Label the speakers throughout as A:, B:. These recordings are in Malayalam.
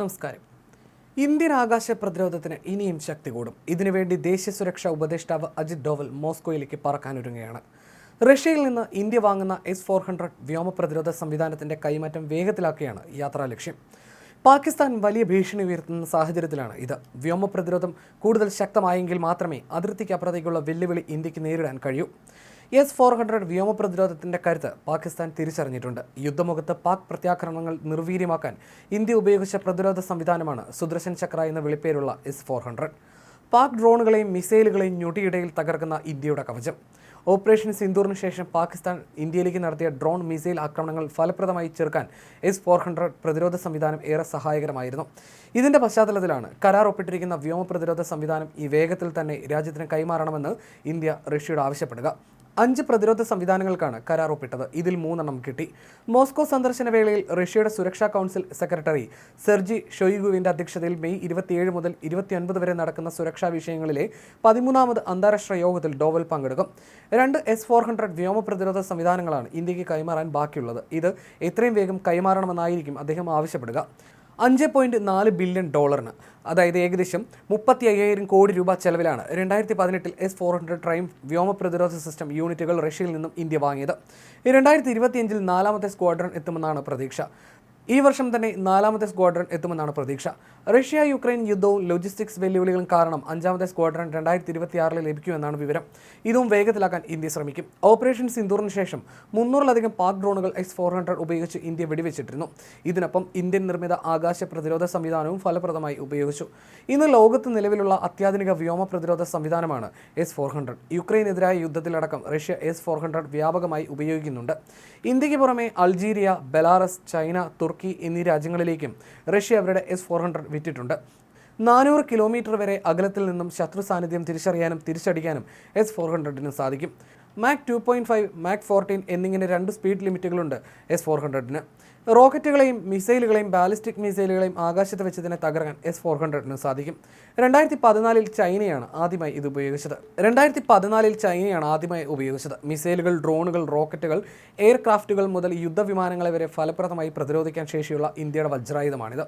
A: നമസ്കാരം. ഇന്ത്യൻ ആകാശ പ്രതിരോധത്തിന് ഇനിയും ശക്തി കൂടും. ഇതിനുവേണ്ടി ദേശീയ സുരക്ഷാ ഉപദേഷ്ടാവ് അജിത് ഡോവൽ മോസ്കോയിലേക്ക് പറക്കാനൊരുങ്ങുകയാണ്. റഷ്യയിൽ നിന്ന് ഇന്ത്യ വാങ്ങുന്ന എസ് ഫോർ ഹൺഡ്രഡ് വ്യോമ പ്രതിരോധ സംവിധാനത്തിന്റെ കൈമാറ്റം വേഗത്തിലാക്കുകയാണ് യാത്രാ ലക്ഷ്യം. പാകിസ്ഥാൻ വലിയ ഭീഷണി ഉയർത്തുന്ന സാഹചര്യത്തിലാണ് ഇത്. വ്യോമ പ്രതിരോധം കൂടുതൽ ശക്തമായെങ്കിൽ മാത്രമേ അതിർത്തിക്കപ്പുറത്തേക്കുള്ള വെല്ലുവിളി ഇന്ത്യയ്ക്ക് നേരിടാൻ കഴിയൂ. എസ് ഫോർ ഹൺഡ്രഡ് വ്യോമ പ്രതിരോധത്തിന്റെ കരുത്ത് പാകിസ്ഥാൻ തിരിച്ചറിഞ്ഞിട്ടുണ്ട്. യുദ്ധമുഖത്ത് പാക് പ്രത്യാക്രമണങ്ങൾ നിർവീര്യമാക്കാൻ ഇന്ത്യ ഉപയോഗിച്ച പ്രതിരോധ സംവിധാനമാണ് സുദർശൻ ചക്ര എന്ന വിളിപ്പേരുള്ള എസ് ഫോർ ഹൺഡ്രഡ് പാക് ഡ്രോണുകളെയും മിസൈലുകളെയും ഞൊടിയിടയിൽ തകർക്കുന്ന ഇന്ത്യയുടെ കവചം. ഓപ്പറേഷൻ സിന്ദൂറിന് ശേഷം പാകിസ്ഥാൻ ഇന്ത്യയിലേക്ക് നടത്തിയ ഡ്രോൺ മിസൈൽ ആക്രമണങ്ങൾ ഫലപ്രദമായി ചെറുക്കാൻ എസ് ഫോർ ഹൺഡ്രഡ് പ്രതിരോധ സംവിധാനം ഏറെ സഹായകരമായിരുന്നു. ഇതിന്റെ പശ്ചാത്തലത്തിലാണ് കരാർ ഒപ്പിട്ടിരിക്കുന്ന വ്യോമ പ്രതിരോധ സംവിധാനം ഈ വേഗത്തിൽ തന്നെ രാജ്യത്തിന് കൈമാറണമെന്ന് ഇന്ത്യ റഷ്യയോട് ആവശ്യപ്പെടുക. അഞ്ച് പ്രതിരോധ സംവിധാനങ്ങൾക്കാണ് കരാർ ഒപ്പിട്ടത് ഇതിൽ മൂന്നെണ്ണം കിട്ടി. മോസ്കോ സന്ദർശന വേളയിൽ റഷ്യയുടെ സുരക്ഷാ കൗൺസിൽ സെക്രട്ടറി സെർജി ഷൊയ്ഗുവിന്റെ അധ്യക്ഷതയിൽ മെയ് ഇരുപത്തിയേഴ് മുതൽ ഇരുപത്തിയൊൻപത് വരെ നടക്കുന്ന സുരക്ഷാ വിഷയങ്ങളിലെ പതിമൂന്നാമത് അന്താരാഷ്ട്ര യോഗത്തിൽ ഡോവൽ പങ്കെടുക്കും. രണ്ട് എസ് ഫോർ ഹൺഡ്രഡ് വ്യോമ പ്രതിരോധ സംവിധാനങ്ങളാണ് ഇന്ത്യയ്ക്ക് കൈമാറാൻ ബാക്കിയുള്ളത്. ഇത് എത്രയും വേഗം കൈമാറണമെന്നായിരിക്കും അദ്ദേഹം ആവശ്യപ്പെടുക. അഞ്ച് പോയിന്റ് നാല് ബില്യൺ ഡോളറിന്. അതായത് ഏകദേശം മുപ്പത്തി അയ്യായിരം കോടി രൂപ ചെലവിലാണ് രണ്ടായിരത്തി പതിനെട്ടിൽ എസ് ഫോർ ഹൺഡ്രഡ് ട്രൈം വ്യോമ പ്രതിരോധ സിസ്റ്റം യൂണിറ്റുകൾ റഷ്യയിൽ നിന്നും ഇന്ത്യ വാങ്ങിയത്. രണ്ടായിരത്തി ഇരുപത്തിയഞ്ചിൽ നാലാമത്തെ സ്ക്വാഡ്രൺ എത്തുമെന്നാണ് പ്രതീക്ഷ. ഈ വർഷം തന്നെ നാലാമത്തെ സ്ക്വാഡ്രൺ എത്തുമെന്നാണ് പ്രതീക്ഷ. റഷ്യ യുക്രൈൻ യുദ്ധവും ലോജിസ്റ്റിക്സ് വെല്ലുവിളികളും കാരണം അഞ്ചാമത്തെ സ്ക്വാഡ്രൺ രണ്ടായിരത്തി ഇരുപത്തിയാറിൽ ലഭിക്കുമെന്നാണ് വിവരം. ഇതും വേഗത്തിലാക്കാൻ ഇന്ത്യ ശ്രമിക്കും. ഓപ്പറേഷൻ സിന്ദൂറിന് ശേഷം മുന്നൂറിലധികം പാക് ഡ്രോണുകൾ എക്സ് ഫോർ ഹൺഡ്രഡ് ഉപയോഗിച്ച് ഇന്ത്യ വെടിവെച്ചിട്ടിരുന്നു ഇതിനൊപ്പം ഇന്ത്യൻ നിർമ്മിത ആകാശ പ്രതിരോധ സംവിധാനവും ഫലപ്രദമായി ഉപയോഗിച്ചു. ഇന്ന് ലോകത്ത് നിലവിലുള്ള അത്യാധുനിക വ്യോമ പ്രതിരോധ സംവിധാനമാണ് എസ് ഫോർ ഹൺഡ്രഡ് യുക്രൈനെതിരായ യുദ്ധത്തിലടക്കം റഷ്യ എസ് ഫോർ ഹൺഡ്രഡ് വ്യാപകമായി ഉപയോഗിക്കുന്നുണ്ട്. ഇന്ത്യയ്ക്ക് പുറമെ അൾജീരിയ ബെലാറസ് ചൈന തുർക്കി എന്നീ രാജ്യങ്ങളിലേക്കും റഷ്യ അവരുടെ എസ് ഫോർ ഹൺഡ്രഡ് വിറ്റിട്ടുണ്ട്. നാനൂറ് കിലോമീറ്റർ വരെ അകലത്തിൽ നിന്നും ശത്രു സാന്നിധ്യം തിരിച്ചറിയാനും തിരിച്ചടിക്കാനും എസ് ഫോർ ഹൺഡ്രഡിന് സാധിക്കും. Mach two point five Mach fourteen എന്നിങ്ങനെ രണ്ട് സ്പീഡ് ലിമിറ്റുകളുണ്ട് എസ് ഫോർ ഹൺഡ്രഡിന് റോക്കറ്റുകളെയും മിസൈലുകളെയും ബാലിസ്റ്റിക് മിസൈലുകളെയും ആകാശത്ത് വെച്ച് തന്നെ തകർക്കാൻ എസ് ഫോർ ഹൺഡ്രഡിന് സാധിക്കും. രണ്ടായിരത്തി പതിനാലിൽ ചൈനയാണ് ആദ്യമായി ഇത് ഉപയോഗിച്ചത്. രണ്ടായിരത്തി പതിനാലിൽ ചൈനയാണ് ആദ്യമായി ഉപയോഗിച്ചത്. മിസൈലുകൾ ഡ്രോണുകൾ റോക്കറ്റുകൾ എയർക്രാഫ്റ്റുകൾ മുതൽ യുദ്ധവിമാനങ്ങളെ വരെ ഫലപ്രദമായി പ്രതിരോധിക്കാൻ ശേഷിയുള്ള ഇന്ത്യയുടെ വജ്രായുധമാണിത്.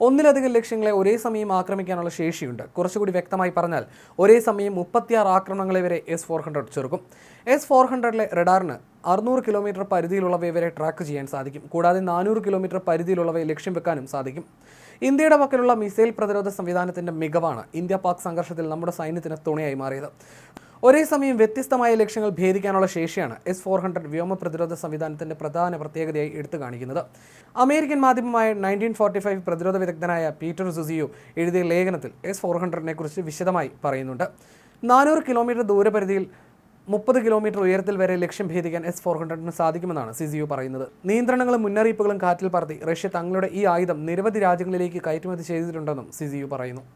A: ഒന്നിലധികം ലക്ഷ്യങ്ങളെ ഒരേ സമയം ആക്രമിക്കാനുള്ള ശേഷിയുണ്ട്. കുറച്ചുകൂടി വ്യക്തമായി പറഞ്ഞാൽ ഒരേ സമയം മുപ്പത്തിയാറ് ആക്രമണങ്ങളെ വരെ എസ് ഫോർ ഹൺഡ്രഡ് ചെറുക്കും എസ് ഫോർ ഹൺഡ്രഡിലെ റഡാറിന് അറുന്നൂറ് കിലോമീറ്റർ പരിധിയിലുള്ളവയെ വരെ ട്രാക്ക് ചെയ്യാൻ സാധിക്കും. കൂടാതെ നാനൂറ് കിലോമീറ്റർ പരിധിയിലുള്ളവയെ ലക്ഷ്യം വെക്കാനും സാധിക്കും. ഇന്ത്യയുടെ പക്കലുള്ള മിസൈൽ പ്രതിരോധ സംവിധാനത്തിന്റെ മികവാണ് ഇന്ത്യ പാക് സംഘർഷത്തിൽ നമ്മുടെ സൈന്യത്തിന് തുണയായി മാറിയത്. ഒരേ സമയം വ്യത്യസ്തമായ ലക്ഷ്യങ്ങൾ ഭേദിക്കാനുള്ള ശേഷിയാണ് എസ് ഫോർ ഹൺഡ്രഡ് വ്യോമ പ്രതിരോധ സംവിധാനത്തിന്റെ പ്രധാന പ്രത്യേകതയായി എടുത്തു കാണിക്കുന്നത്. അമേരിക്കൻ മാധ്യമമായ നയന്റീൻ ഫോർട്ടി ഫൈവ് പ്രതിരോധ വിദഗ്ധനായ പീറ്റർ സുസിയോ എഴുതിയ ലേഖനത്തിൽ എസ് ഫോർ ഹൺഡ്രഡിനെ കുറിച്ച് വിശദമായി പറയുന്നുണ്ട്. നാനൂറ് കിലോമീറ്റർ ദൂരപരിധിയിൽ മുപ്പത് കിലോമീറ്റർ ഉയരത്തിൽ വരെ ലക്ഷ്യം ഭേദിക്കാൻ എസ് ഫോർ ഹൺഡ്രഡിന് സാധിക്കുമെന്നാണ് സിസിയു പറയുന്നത്. നിയന്ത്രണങ്ങളും മുന്നറിയിപ്പുകളും കാറ്റിൽ പറത്തി റഷ്യ തങ്ങളുടെ ഈ ആയുധം നിരവധി രാജ്യങ്ങളിലേക്ക് കയറ്റുമതി ചെയ്തിട്ടുണ്ടെന്നും സിസിയു പറയുന്നു.